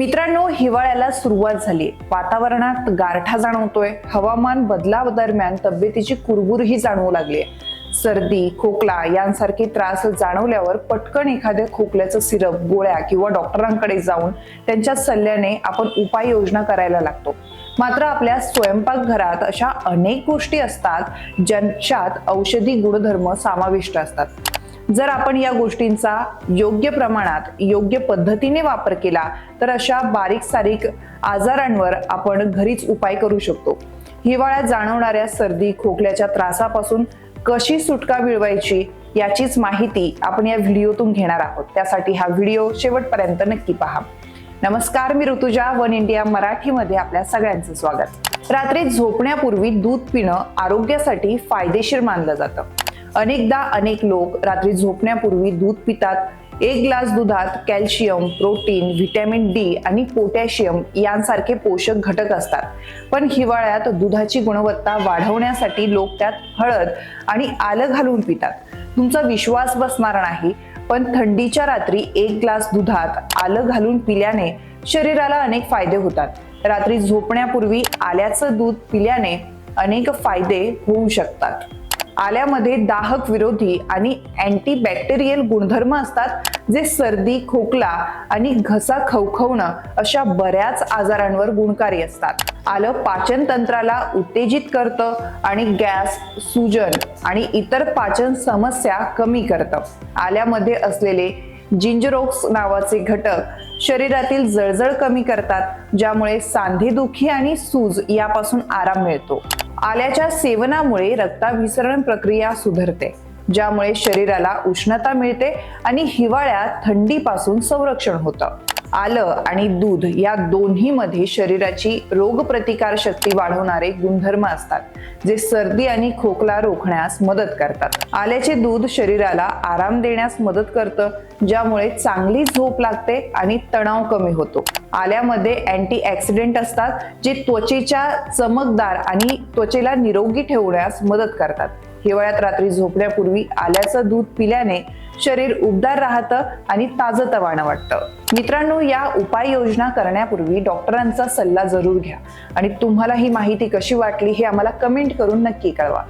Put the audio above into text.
मित्रांनो हिवाळ्याला सुरुवात झाली. वातावरणात गारठा जाणवतोय. हवामान बदलादरम्यान तब्येतीची कुरबुरही जाणवू लागली सर्दी खोकला यांसारखे त्रास जाणवल्यावर पटकन एखाद्या खोकल्याचं सिरप गोळ्या किंवा डॉक्टरांकडे जाऊन त्यांच्या सल्ल्याने आपण उपाययोजना करायला लागतो. मात्र आपल्या स्वयंपाकघरात अशा अनेक गोष्टी असतात ज्यांच्यात औषधी गुणधर्म समाविष्ट असतात. जर आपण या गोष्टींचा योग्य प्रमाणात योग्य पद्धतीने वापर केला तर अशा बारीक सारीक आजारांवर आपण घरीच उपाय करू शकतो. हिवाळ्यात जाणवणाऱ्या सर्दी खोकल्याच्या त्रासापासून कशी सुटका मिळवायची याचीच माहिती आपण या व्हिडिओतून घेणार आहोत. त्यासाठी हा व्हिडिओ शेवटपर्यंत नक्की पहा. नमस्कार मी ऋतुजा वन इंडिया मराठीमध्ये आपल्या सगळ्यांचं स्वागत. रात्री झोपण्यापूर्वी दूध पिणं आरोग्यासाठी फायदेशीर मानलं जातं. अनेकदा अनेक लोक रात्री झोपण्यापूर्वी दूध पितात. एक ग्लास दुधात कॅल्शियम प्रोटीन व्हिटॅमिन डी आणि पोटॅशियम यांसारखे पोषक घटक असतात. पण हिवाळ्यात दुधाची गुणवत्ता वाढवण्यासाठी लोक त्यात हळद आणि आलं घालून पितात. तुमचा विश्वास बसणार नाही पण थंडीच्या रात्री एक ग्लास दुधात आलं घालून पिल्याने शरीराला अनेक फायदे होतात. रात्री झोपण्यापूर्वी आल्याचं दूध पिल्याने अनेक फायदे होऊ शकतात. आल्यामध्ये दाहक विरोधी आणि अँटीबॅक्टेरियल गुणधर्म असतात जे सर्दी खोकला आणि घसा खवखवणं अशा बऱ्याच आजारांवर गुणकारी असतात. आलं पाचन तंत्राला उत्तेजित करतं आणि गॅस सूजन आणि इतर पाचन समस्या कमी करतं. आल्यामध्ये असलेले जिंजरोक्स नावाचे घटक शरीरातील जळजळ कमी करतात ज्यामुळे सांधेदुखी आणि सूज यापासून आराम मिळतो. आल्याच्या सेवनामुळे रक्ताभिसरण प्रक्रिया सुधारते ज्यामुळे शरीराला उष्णता मिळते आणि हिवाळ्यात थंडीपासून संरक्षण होतं. आलं आणि दूध या दोन्हीमध्ये शरीराची रोगप्रतिकार शक्ती वाढवणारे गुणधर्म असतात. जे सर्दी आणि खोकला रोखण्यास मदत करतात. आल्याचे दूध शरीराला आराम देण्यास मदत करतं ज्यामुळे चांगली झोप लागते आणि तणाव कमी होतो. आल्यामध्ये अँटी ॲक्सिडेंट असतात जे त्वचेच्या चमकदार आणि त्वचेला निरोगी ठेवण्यास मदत करतात. हिवाळ्यात रात्री झोपण्यापूर्वी आल्याचं दूध पिल्याने शरीर उबदार राहतं आणि ताजतवाणं वाटतं. मित्रांनो या उपाययोजना करण्यापूर्वी डॉक्टरांचा सल्ला जरूर घ्या. आणि तुम्हाला ही माहिती कशी वाटली हे आम्हाला कमेंट करून नक्की कळवा.